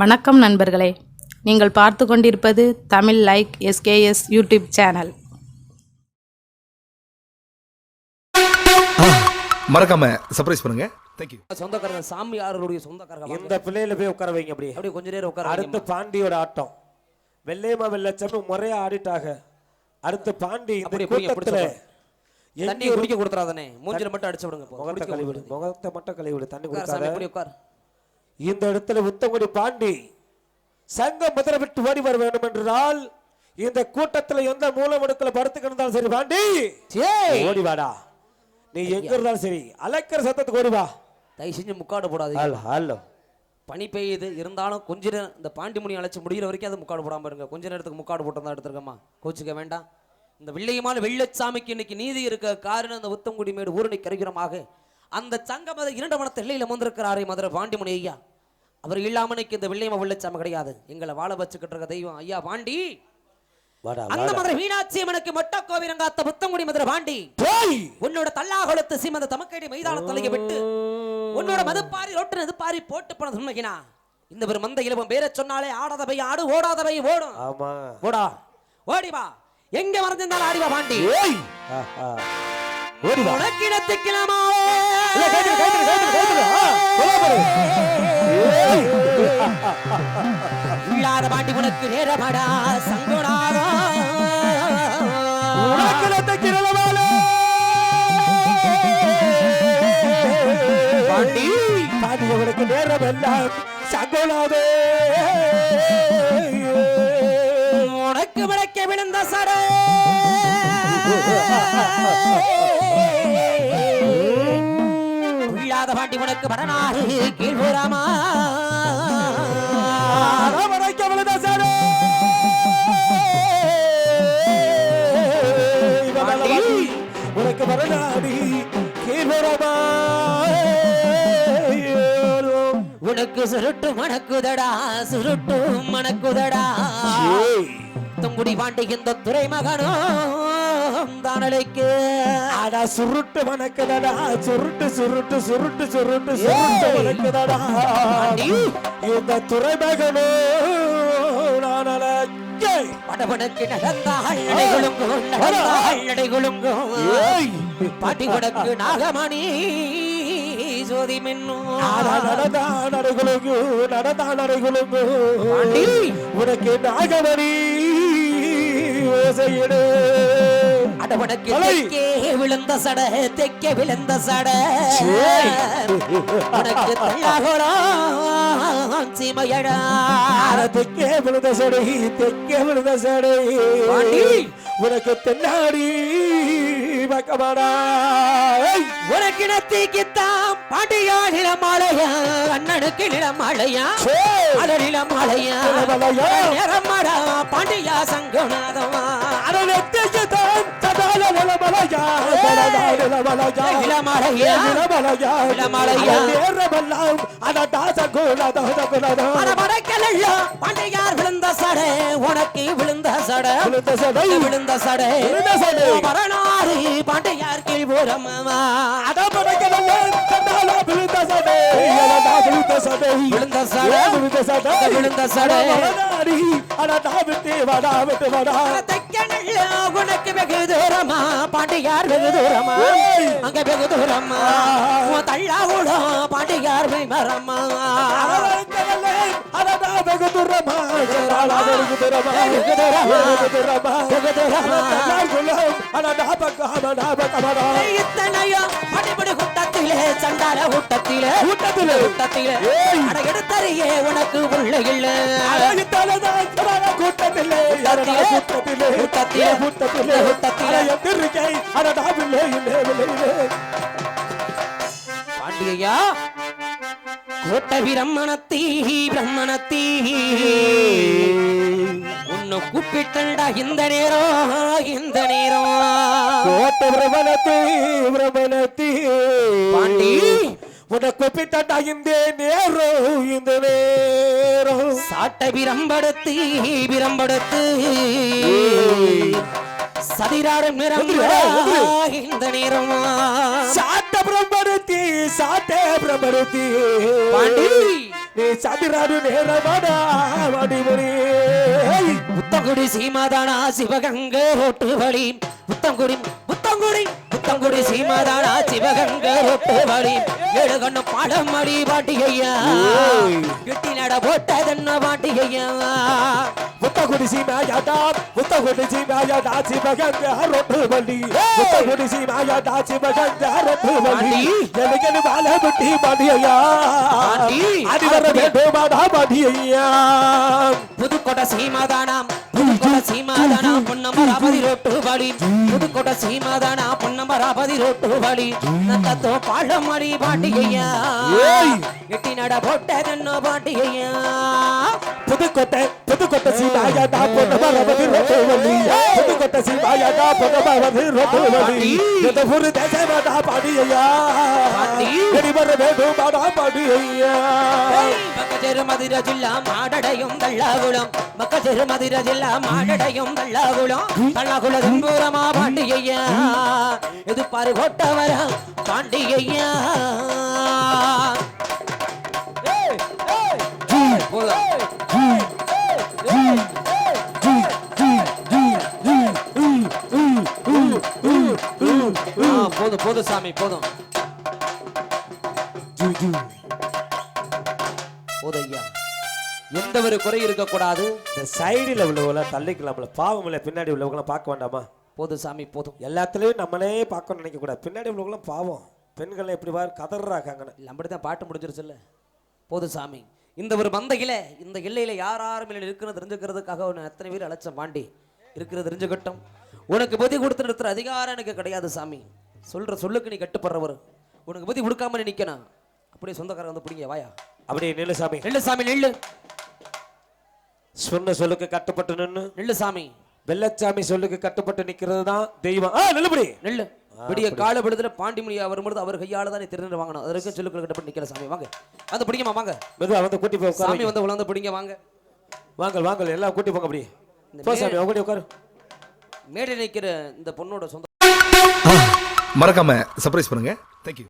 வணக்கம் நண்பர்களே. நீங்கள் பார்த்து கொண்டிருப்பது Tamil like SKS YouTube channel. மறக்காம சர்ப்ரைஸ் பண்ணுங்க. தேங்க்யூ சொந்தக்காரங்க சாமியாருடைய சொந்தக்காரங்க. இந்த பிள்ளையில போய் உட்கார வைங்க அப்படியே. அப்படியே கொஞ்ச நேரம் உட்கார அடுத்து. பாண்டியோட ஆட்டம். வெள்ளையம்மா வெள்ளச்சம் முறையா ஆடிட்டாங்க. அடுத்து பாண்டி இந்த கூட்டத்துல தண்ணி குடிக்க கொடுத்துறாதனே மூஞ்சில மட்டும் அடிச்சு விடுங்க. முகத்தை கழுவிடு. முகத்தை மட்டும் கழுவிடு. தண்ணி கொடுக்காத. உட்கார். இந்த இடத்துல உத்தங்குடி பாண்டி சங்க முதிரை விட்டு ஓடி வர வேண்டும் என்றால் இந்த கூட்டத்துல எந்த மூல முடுக்கல படுத்து கிடந்தாலும் சரி பாண்டி. ஓடி வாடா. நீ எங்க இருந்தாலும் சரி அலைக்கிற சத்தத்துக்கு ஓடி வா. தயவு செஞ்சு முக்காடு போடாதீங்க. ஹலோ பனி பெய்யுது இருந்தாலும் கொஞ்ச நேரம் இந்த பாண்டிமுனி அழைச்சு முடியிற வரைக்கும் அது முக்காடு போடாம இருங்க. கொஞ்ச நேரத்துக்கு முக்காடு போட்டு தான் எடுத்துருக்கம்மா. கோச்சிக்க வேண்டாம். இந்த வெள்ளையமான வெள்ளச்சாமிக்கு இன்னைக்கு நீதி இருக்க காரணம் இந்த உத்தங்குடி மேடு ஊரணி கரைக்கிறமாக அந்த சங்கமத இரண்டு மனத்தை எல்லையில வந்திருக்கிறாரே மதுரை பாண்டிமுனி ஐயா. அவர் இல்லாம இன்னைக்கு இந்த வெள்ளையமா வெள்ளச்சாமி கிடையாது. எங்களை வாழ வச்சுக்கிட்டு இருக்க தெய்வம் ஐயா பாண்டி. அந்த மதுரை மீனாட்சி அம்மனுக்கு மொட்ட கோவிரங்காத்த புத்தங்குடி மதுரை பாண்டி. போய்! உன்னோட தல்லாகுளத்து சீமந்த தமக்கடி மைதான தலையை விட்டு உன்னோட மதுப்பாரி ரோட்டு நெதுப்பாரி போட்டு போன உண்மைக்கினா? இந்த ஒரு மந்த இலவம் பேரை சொன்னாலே ஆடாத பை ஆடு ஓடாத பை ஓடும். ஆமா. ஓடா ஓடி வா எங்க மறைஞ்சிருந்தாலும் ஆடி வா பாண்டி இல்லாத பாண்டி உனக்கு நேரமாடா சங்குடாரா உனக்கிடத்த கிரளவாளே. பாண்டி பாண்டி அவனுக்கு நேரம் எல்லாம் சங்கோலாதே உனக்கு விளக்க விழுந்த சட. இல்லாத பாண்டி உனக்கு வடநாடு கீழ்புறமா. உனக்கு வரநாடி கீழ்புறமா உனக்கு சுருட்டு மணக்குதடா சுருட்டு மணக்குதடா. துங்குடி பாண்டி இந்த துறைமகனும் தானலைக்கு அடா சுருட்டு வணக்கதடா சுருட்டு சுருட்டு சுருட்டு சுருட்டு சுருட்டு வணக்கதடா. இந்த துறைமகனோ நான் அழகே. படபடக்கு நடந்தாள் நடைகுலுங்கும் நடந்தாள் நடைகுலுங்கும் ஏய். பாட்டி உனக்கு நாகமணி ஜோதி மின்னும் நடைகுலுங்கு நடதா நடைகுலுங்கு. பாண்டி. உனக்கு நாகமணி ஓசையிடு அடவனுக்கு அலை. தெக்கே விழுந்த சட தெக்கே விழுந்த சட. உனக்கு தள்ளாகுளம் சீமையடா தெக்கே விழுந்த சடை தெக்கே விழுந்த சடை. உனக்கு தென்னாடி பக்கமாடா. உனக்கு நத்திக்குத்தான் பாண்டியா நிலமாலையா அண்ணனுக்கு நிலமாலையா. அட நிலமாலையா. நிறமாடா பாண்டியா சங்கநாதமா அட நெத்திக்கு பாண்டியார் விழுந்த சடை உனக்கு விழுந்த சடை. விழுந்த சடை. விழுந்த சடை. விழுந்த சடை. மரணாறு பாண்டியார் கீழ்புறமா தடால விழுந்த சடை. விழுந்த சடை. விழுந்த சடை. விழுந்த சடை? விழுந்த சடை. அட விட்டு வடா விட்டு வடா. உனக்கு வெகு தூரமா? பாண்டியார் வெகு தூரமா. அங்க வெகு தூரமா? உன் தள்ளாவுடம் பாண்டியார் மரமா வெகு தூரமா? தூரமா? தூரமா. தூரமா? இத்தனையோ படிபடி கூட்டத்திலே சண்டால கூட்டத்திலே கூட்டத்திலே. கூட்டத்திலே ஏய். அட எடுத்தறியே உனக்கு உள்ள இல்ல. கூட்டத்திலே. கூட்டத்திலே கூட்டத்திலே. கூட்டத்திலே கூட்டத்திலே. அட எதிர்க்கை அடடா வில்லே இல்லே வில்லே இல்லே பாண்டியா கோட்ட பிரம்மணத்தீ பிரம்மணத்தீ உன்னை கூப்பிட்டண்டா இந்த நேரம் இந்த நேரம். கோட்ட பிரபலத்தி பிரபலத்தி பாண்டி. உனக்கு பித்தட்டா இந்த நேரம் இந்த நேரம். சாட்டை பிரம்படுத்தி பிரம்படுத்து சதிராடும். இந்த நேரம். சாட்ட பிரபலத்தி சாட்ட பிரபலத்தி பாண்டி. நீ சதிராடு நேரமாடா வடிமுடி புத்தங்குடி சீமாதானா சிவகங்க ரோட்டு வழி புத்தங்குடி புத்தங்குடி புத்தங்குடி சீமாதானா சிவகங்க ரோட்டு வழி ஏழு கண்ணு பாடம் மடி பாட்டி ஐயா கெட்டி நட போட்டதென்ன பாட்டி ஐயா புத்தகுடி சீமாயாடா புத்தகுடி சீமாயாடா சிவகங்க ரொட்டு வண்டி புத்தகுடி சீமாயாடா சிவகங்க ரொட்டு வண்டி எனக்கு மாலை புட்டி மடியா. அடி வர வேண்டுமாடா மடியா புதுக்கோட்டை சீமாதானாம். புதுக்கோட்டை சீமாதானாம். பொன்னமராபதி ரோட்டு வழி புதுக்கோட்டை சீமாதானா பொன்னமராபதி ரோட்டு வழி. நத்தத்தோ பாடம் மடி பாட்டி ஐயா. ஏய். கெட்டி நட போட்டதென்ன பாட்டி ஐயா. புதுக்கோட்டை புதுக்கோட்டை சீமாயாடா பொன்னமரவதி ரொட்டு வண்டி புதுக்கோட்டை சீமாயாடா பொன்னமரவதி ரொட்டு வண்டி இந்த ஒரு தேசமாடா மடியா பாண்டி. அடி வர வேண்டுமாடா மடியா மக்கச்சேரு மதுரை ஜில்லா மாடடையும் தள்ளாகுளம் மக்கச்சேரு மதுரை ஜில்லா மாடடையும் தள்ளாகுளம் தள்ளாகுள தும்பூரமா பாண்டிகையா இது பருகோட்டவர பாண்டிகையா போதும் போதும் சாமி போதும். போதும் ஐயா. எந்த ஒரு குறை இருக்கக்கூடாது. இந்த சைடில் உள்ளவங்கள தள்ளிக்கலாம்ல பாவம் இல்லை பின்னாடி உள்ளவங்களாம் பார்க்க வேண்டாமா? போதும் சாமி போதும். எல்லாத்துலேயும் நம்மளே பார்க்கணும்னு நினைக்கக்கூடாது. பின்னாடி உள்ளவங்களாம் பாவம். பெண்கள் எப்படி பாரு கதறாக்காங்கன்னு இல்லை அப்படித்தான் பாட்டு முடிஞ்சிருச்சுல்ல. போதும் சாமி. இந்த ஒரு மந்தையில இந்த எல்லையில யார் யார் மேல இருக்கிறது தெரிஞ்சுக்கிறதுக்காக உன்னை எத்தனை பேர் அழைச்ச பாண்டி இருக்கிறது தெரிஞ்சுக்கட்டும். உனக்கு புத்தி கொடுத்து நிறுத்துற அதிகாரம் எனக்கு கிடையாது சாமி. சொல்ற சொல்லுக்கு நீ கட்டுப்படுறவர். உனக்கு புத்தி கொடுக்காம நீ நிக்கணும். அப்படியே சொந்தக்காரங்க வந்து பிடிங்க வாயா. அப்படியே நில்லு சாமி. நெல்லு சாமி நெல்லு. சொன்ன சொல்லுக்கு கட்டுப்பட்டு நின்று நெல்லு சாமி. வெள்ளச்சாமி சொல்லுக்கு கட்டுப்பட்டு நிக்கிறது தான் தெய்வம். ஆ நில்லுபடி நெல்லு. விடிய கால விடுதல பாண்டிமணியா வரும்பொழுது அவர் கையால தான் திருநெல் வாங்கணும் அதற்கு சொல்லுக்கள் கட்டப்பட்டு நிக்கல சாமி. வாங்க. வந்து பிடிங்கம்மா வாங்க. மெதுவா வந்து கூட்டி போய் உட்காரு சாமி வந்து உழந்து பிடிங்க வாங்க. வாங்கல் வாங்கல். எல்லாம் கூட்டி போங்க அப்படியே போ சாமி உட்காரு உட்காரு. மேடை நிற்கிற இந்த பொண்ணோட சொந்த மறக்காம சர்ப்ரைஸ் பண்ணுங்க. தேங்க்யூ